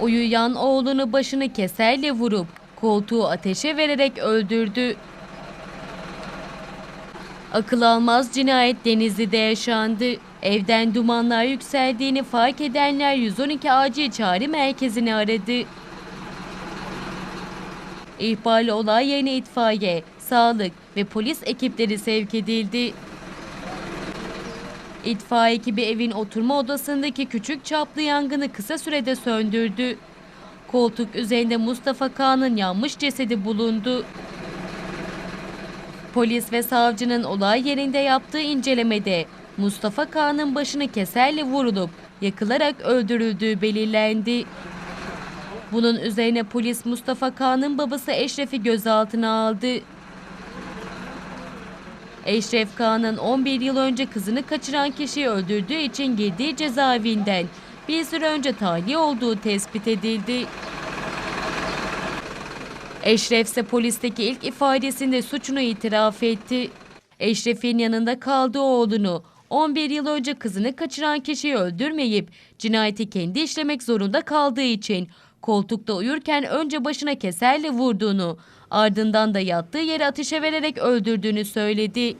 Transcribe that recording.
Uyuyan oğlunu başını keserle vurup koltuğu ateşe vererek öldürdü. Akıl almaz cinayet Denizli'de yaşandı. Evden dumanlar yükseldiğini fark edenler 112 acil çağrı merkezini aradı. İhbarlı olay yerine itfaiye, sağlık ve polis ekipleri sevk edildi. İtfaiye ekibi evin oturma odasındaki küçük çaplı yangını kısa sürede söndürdü. Koltuk üzerinde Mustafa K'nın yanmış cesedi bulundu. Polis ve savcının olay yerinde yaptığı incelemede Mustafa K'nın başını keserle vurulup yakılarak öldürüldüğü belirlendi. Bunun üzerine polis Mustafa K'nın babası Eşref'i gözaltına aldı. Eşref Kağan'ın 11 yıl önce kızını kaçıran kişiyi öldürdüğü için girdiği cezaevinden bir süre önce tahliye olduğu tespit edildi. Eşref ise polisteki ilk ifadesinde suçunu itiraf etti. Eşref'in yanında kaldığı oğlunu 11 yıl önce kızını kaçıran kişiyi öldürmeyip cinayeti kendi işlemek zorunda kaldığı için koltukta uyurken önce başına keserle vurduğunu, ardından da yattığı yere ateşe vererek öldürdüğünü söyledi.